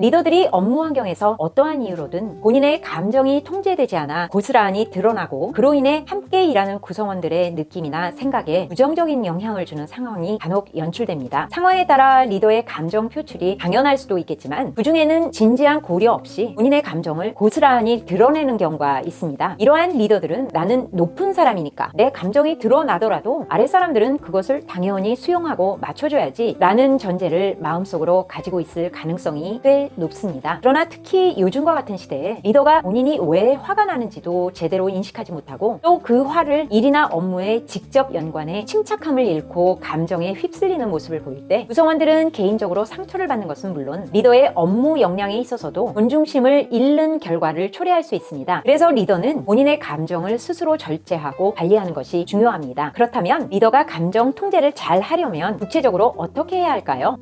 리더들이 업무 환경에서 어떠한 이유로든 본인의 감정이 통제되지 않아 고스란히 드러나고 그로 인해 함께 일하는 구성원들의 느낌이나 생각에 부정적인 영향을 주는 상황이 간혹 연출됩니다. 상황에 따라 리더의 감정 표출이 당연할 수도 있겠지만 그중에는 진지한 고려 없이 본인의 감정을 고스란히 드러내는 경우가 있습니다. 이러한 리더들은 나는 높은 사람이니까 내 감정이 드러나더라도 아래 사람들은 그것을 당연히 수용하고 맞춰줘야지 라는 전제를 마음속으로 가지고 있을 가능성이 꽤 높습니다. 그러나 특히 요즘과 같은 시대에 리더가 본인이 왜 화가 나는지도 제대로 인식하지 못하고 또 그 화를 일이나 업무에 직접 연관해 침착함을 잃고 감정에 휩쓸리는 모습을 보일 때 구성원들은 개인적으로 상처를 받는 것은 물론 리더의 업무 역량에 있어서도 존중심을 잃는 결과를 초래할 수 있습니다. 그래서 리더는 본인의 감정을 스스로 절제하고 관리하는 것이 중요합니다. 그렇다면 리더가 감정 통제를 잘 하려면 구체적으로 어떻게 해야 할까요?